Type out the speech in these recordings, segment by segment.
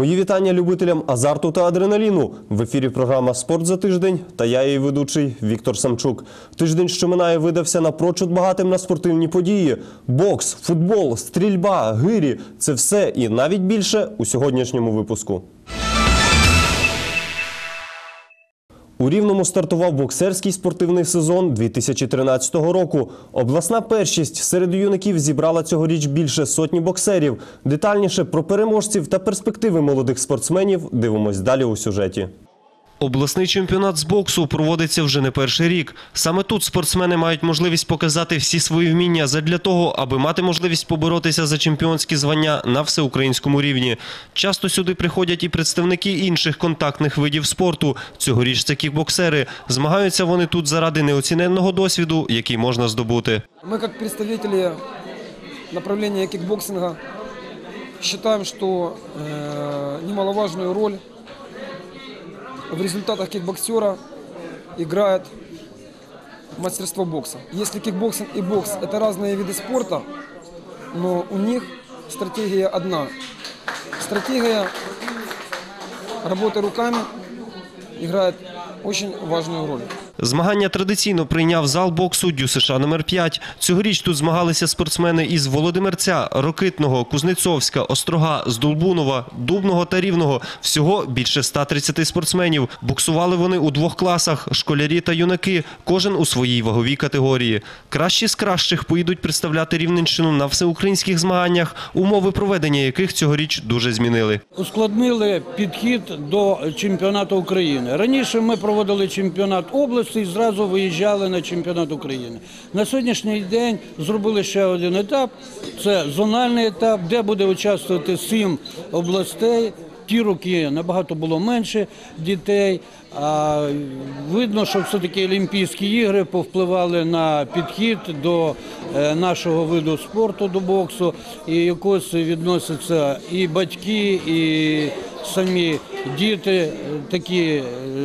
Мої вітання любителям азарту та адреналіну. В ефірі програма Спорт за тиждень та я її ведучий Віктор Самчук. Тиждень, що минає, видався напрочуд багатим на спортивні події: бокс, футбол, стрільба, гирі це все і навіть більше у сьогоднішньому випуску. У Рівному стартував боксерський спортивний сезон 2013 року. Обласна першість серед юнаків зібрала цьогоріч більше сотні боксерів. Детальніше про переможців та перспективи молодих спортсменів дивимось далі у сюжеті. Обласний чемпіонат з боксу проводиться вже не перший рік. Саме тут спортсмени мають можливість показати всі свої вміння задля того, аби мати можливість поборотися за чемпіонські звання на всеукраїнському рівні. Часто сюди приходять і представники інших контактних видів спорту. Цьогоріч це кікбоксери. Змагаються вони тут заради неоціненного досвіду, який можна здобути. Мы как представители направления кикбоксинга считаем, что э, немаловажную роль в результатах кикбоксера играет мастерство бокса. Если кикбоксинг и бокс – это разные виды спорта, но у них стратегия одна. Стратегия работы руками играет очень важную роль. Змагання традиційно прийняв зал боксу Дю США номер 5 Цьогоріч тут змагалися спортсмени із Володимирця, Рокитного, Кузнецовська, Острога, Здолбунова, Дубного та Рівного. Всього більше 130 спортсменів. Боксували вони у двох класах – школярі та юнаки, кожен у своїй ваговій категорії. Кращі з кращих поїдуть представляти Рівненщину на всеукраїнських змаганнях, умови проведення яких цьогоріч дуже змінили. ускладнили підхід до чемпіонату України. Раніше ми проводили чемпіонат області і зразу виїжджали на чемпіонат України. На сьогоднішній день зробили ще один етап. Це зональний етап, де буде участвувати сім областей. Ті роки набагато було менше дітей. А видно, що все-таки Олімпійські ігри повпливали на підхід до е, нашого виду спорту, до боксу, і якось відносяться і батьки, і самі діти е, такі е,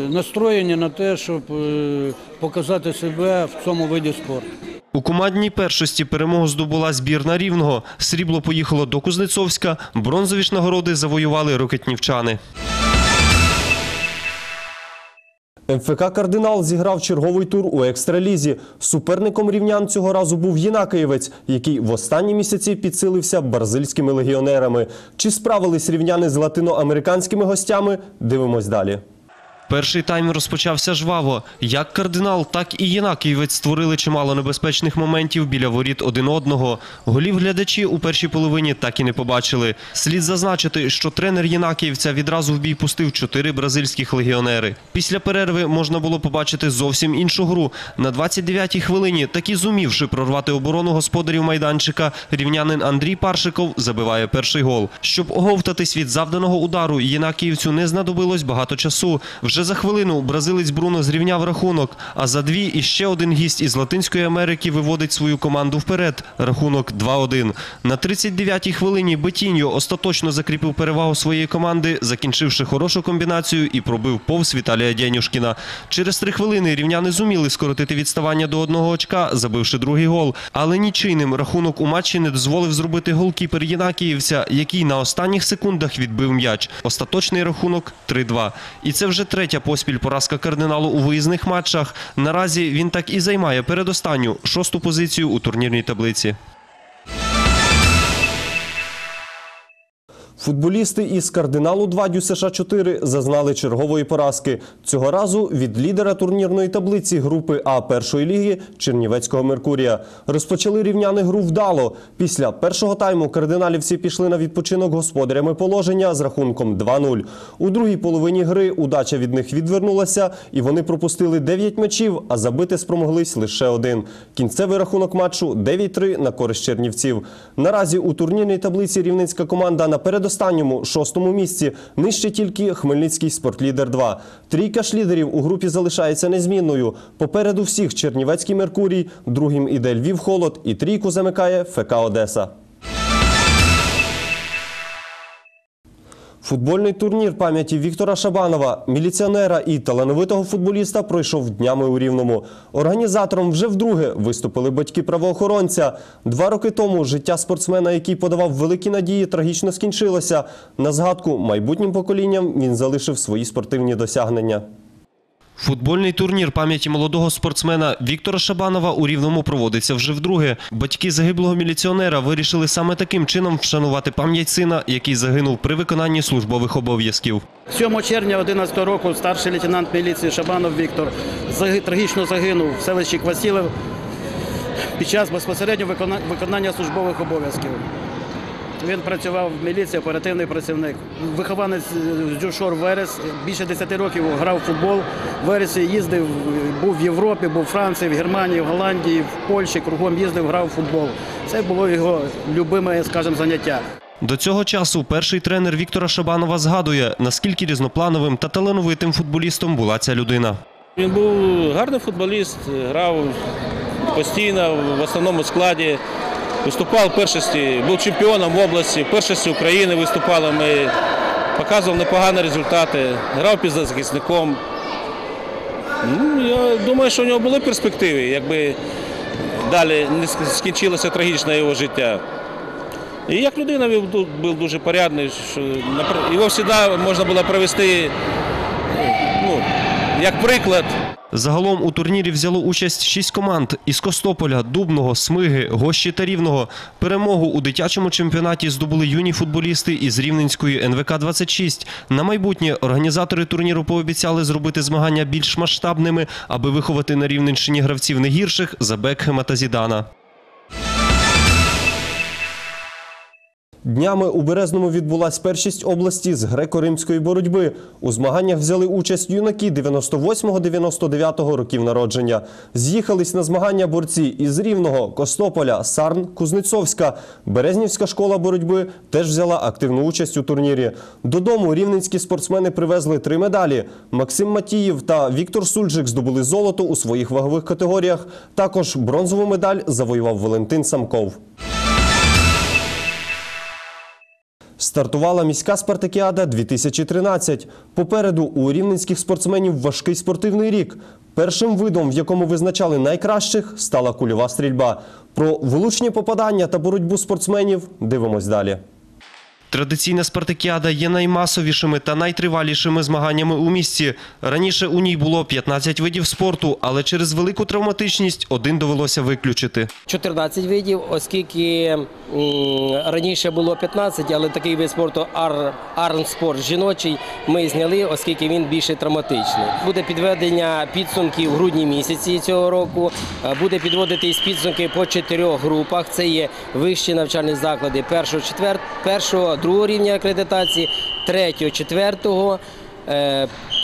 настроєні на те, щоб е, показати себе в цьому виді спорту. У командній першості перемогу здобула збірна Рівного. Срібло поїхало до Кузнецовська, бронзові ж нагороди завоювали рокетнівчани. МФК «Кардинал» зіграв черговий тур у екстралізі. Суперником рівнян цього разу був Єнакиєвець, який в останні місяці підсилився бразильськими легіонерами. Чи справились рівняни з латиноамериканськими гостями? Дивимось далі. Перший тайм розпочався жваво. Як кардинал, так і Єнакієвець створили чимало небезпечних моментів біля воріт один одного. Голів глядачі у першій половині так і не побачили. Слід зазначити, що тренер Єнакіївця відразу в бій пустив чотири бразильських легіонери. Після перерви можна було побачити зовсім іншу гру. На 29-й хвилині, таки зумівши прорвати оборону господарів майданчика, рівнянин Андрій Паршиков забиває перший гол. Щоб оговтатись від завданого удару, Єнакіївцю не знадобилось багато часу. Вже за хвилину бразилець Бруно зрівняв рахунок, а за дві іще один гість із Латинської Америки виводить свою команду вперед. Рахунок 2-1. На 39-й хвилині Бетіньо остаточно закріпив перевагу своєї команди, закінчивши хорошу комбінацію і пробив повз Віталія Дянюшкіна. Через три хвилини рівняни зуміли скоротити відставання до одного очка, забивши другий гол. Але нічийним рахунок у матчі не дозволив зробити голкіпер Єнакіївця, який на останніх секундах відбив м'яч. Остаточний рахунок 3-2. І це вже третя поспіль поразка кардиналу у виїзних матчах. Наразі він так і займає передостанню шосту позицію у турнірній таблиці. Футболісти із кардиналу 2 Дю США 4 зазнали чергової поразки. Цього разу від лідера турнірної таблиці групи А першої ліги Чернівецького Меркурія. Розпочали рівняни гру вдало. Після першого тайму кардиналівці пішли на відпочинок господарями положення з рахунком 2-0. У другій половині гри удача від них відвернулася, і вони пропустили 9 м'ячів, а забити спромоглись лише один. Кінцевий рахунок матчу 9-3 на користь чернівців. Наразі у турнірній таблиці рівненська команда на передостанньому шостому місці. Нижче тільки Хмельницький спортлідер 2. Трійка ж лідерів у групі залишається незмінною. Попереду всіх Чернівецький Меркурій, другим іде Львів Холод і трійку замикає ФК Одеса. Футбольний турнір пам'яті Віктора Шабанова, міліціонера і талановитого футболіста пройшов днями у Рівному. Організатором вже вдруге виступили батьки правоохоронця. Два роки тому життя спортсмена, який подавав великі надії, трагічно скінчилося. На згадку майбутнім поколінням він залишив свої спортивні досягнення. Футбольний турнір пам'яті молодого спортсмена Віктора Шабанова у Рівному проводиться вже вдруге. Батьки загиблого міліціонера вирішили саме таким чином вшанувати пам'ять сина, який загинув при виконанні службових обов'язків. 7 червня 2011 року старший лейтенант міліції Шабанов Віктор трагічно загинув в селищі Квасілев під час безпосередньо викона- виконання службових обов'язків. Він працював в міліції, оперативний працівник. Вихованець е, Джушор Верес. Більше 10 років грав в футбол. В Вересі їздив, був в Європі, був у Франції, в Германії, в Голландії, в Польщі, кругом їздив, грав в футбол. Це було його любиме, скажімо, заняття. До цього часу перший тренер Віктора Шабанова згадує, наскільки різноплановим та талановитим футболістом була ця людина. Він був гарний футболіст, грав постійно в основному складі. Виступав в першості, був чемпіоном області, в першості України виступали ми, показував непогані результати, грав під захисником. Ну, я думаю, що у нього були перспективи, якби далі не скінчилося трагічно його життя. І як людина він був дуже порядний, що його завжди можна було провести ну, як приклад. Загалом у турнірі взяло участь шість команд із Костополя, Дубного, Смиги, Гощі та Рівного. Перемогу у дитячому чемпіонаті здобули юні футболісти із Рівненської НВК-26. На майбутнє організатори турніру пообіцяли зробити змагання більш масштабними, аби виховати на Рівненщині гравців не гірших за Бекхема та Зідана. Днями у Березному відбулась першість області з греко-римської боротьби. У змаганнях взяли участь юнаки 98-99 років народження. З'їхались на змагання борці із Рівного, Костополя, Сарн, Кузнецовська. Березнівська школа боротьби теж взяла активну участь у турнірі. Додому рівненські спортсмени привезли три медалі. Максим Матіїв та Віктор Сульджик здобули золото у своїх вагових категоріях. Також бронзову медаль завоював Валентин Самков. Стартувала міська спартакіада 2013. Попереду у рівненських спортсменів важкий спортивний рік. Першим видом, в якому визначали найкращих, стала кульова стрільба. Про влучні попадання та боротьбу спортсменів дивимось далі. Традиційна спартакіада є наймасовішими та найтривалішими змаганнями у місті. Раніше у ній було 15 видів спорту, але через велику травматичність один довелося виключити. 14 видів, оскільки раніше було 15, але такий вид спорту ар, арнспорт жіночий ми зняли, оскільки він більше травматичний. Буде підведення підсумків в грудні місяці цього року. Е, Буде підводитись підсумки по чотирьох групах. Це є вищі навчальні заклади першого, четвер... першого, другого рівня акредитації, третього, четвертого.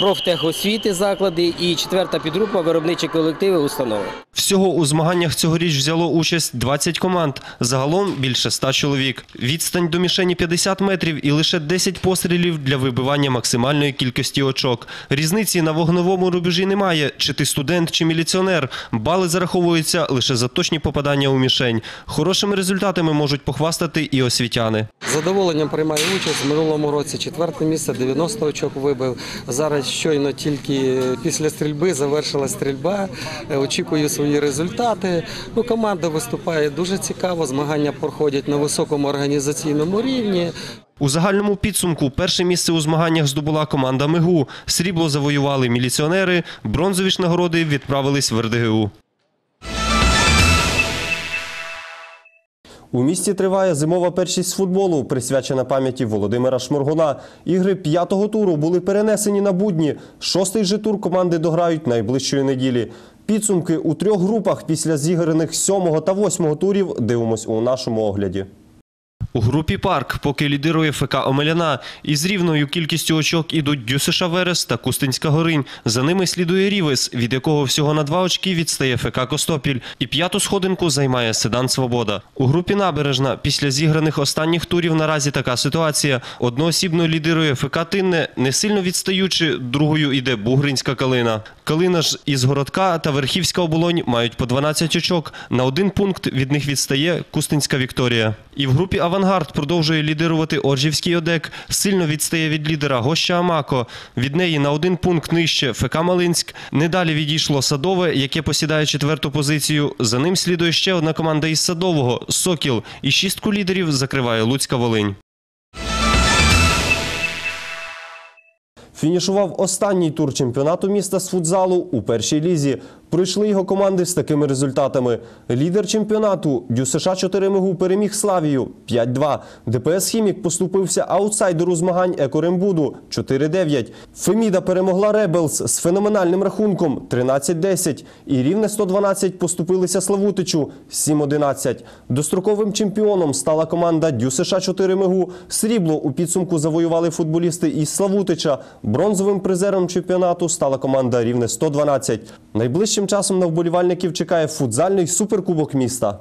Профтехосвіти заклади і четверта підгрупа виробничі колективи установи. Всього у змаганнях цьогоріч взяло участь 20 команд. Загалом більше 100 чоловік. Відстань до мішені 50 метрів і лише 10 пострілів для вибивання максимальної кількості очок. Різниці на вогневому рубежі немає. Чи ти студент, чи міліціонер. Бали зараховуються лише за точні попадання у мішень. Хорошими результатами можуть похвастати і освітяни. Задоволенням приймаю участь. В минулому році четверте місце, 90 очок вибив. Зараз щойно тільки після стрільби завершила стрільба. Е, Очікую свої результати. Ну, команда виступає дуже цікаво. Змагання проходять на високому організаційному рівні. У загальному підсумку перше місце у змаганнях здобула команда МИГУ. Срібло завоювали міліціонери, бронзові ж нагороди відправились в РДГУ. У місті триває зимова першість футболу, присвячена пам'яті Володимира Шморгуна. Ігри п'ятого туру були перенесені на будні. Шостий же тур команди дограють найближчої неділі. Підсумки у трьох групах після зіграних сьомого та восьмого турів дивимось у нашому огляді. У групі «Парк» поки лідирує ФК Омеляна. Із рівною кількістю очок ідуть Дюсиша Верес та Кустинська Горинь. За ними слідує Рівес, від якого всього на два очки відстає ФК Костопіль. І п'яту сходинку займає Седан Свобода. У групі Набережна після зіграних останніх турів наразі така ситуація. Одноосібно лідирує ФК Тинне, не сильно відстаючи, другою іде Бугринська Калина. Калинаш із Городка та Верхівська оболонь мають по 12 очок. На один пункт від них відстає Кустинська Вікторія. І в групі Авангард продовжує лідирувати Оржівський ОДЕК. Сильно відстає від лідера Гоща Амако. Від неї на один пункт нижче ФК Малинськ. Недалі відійшло Садове, яке посідає четверту позицію. За ним слідує ще одна команда із Садового Сокіл. І шістку лідерів закриває Луцька Волинь. Фінішував останній тур чемпіонату міста з футзалу у першій лізі. Пройшли його команди з такими результатами. Лідер чемпіонату ДЮСШ 4 Мигу переміг Славію 5-2. ДПС Хімік поступився аутсайдеру змагань Екорембуду 4-9. Феміда перемогла Ребелс з феноменальним рахунком 13-10. І Рівне 112 поступилися Славутичу 7-11. Достроковим чемпіоном стала команда ДЮСШ 4 Мигу. Срібло у підсумку завоювали футболісти із Славутича. Бронзовим призером чемпіонату стала команда Рівне 112. Найближчим часом на вболівальників чекає футзальний суперкубок міста.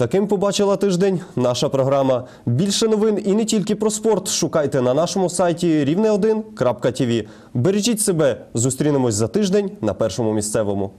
Таким побачила тиждень наша програма. Більше новин і не тільки про спорт шукайте на нашому сайті rivne1.tv. Бережіть себе. Зустрінемось за тиждень на першому місцевому.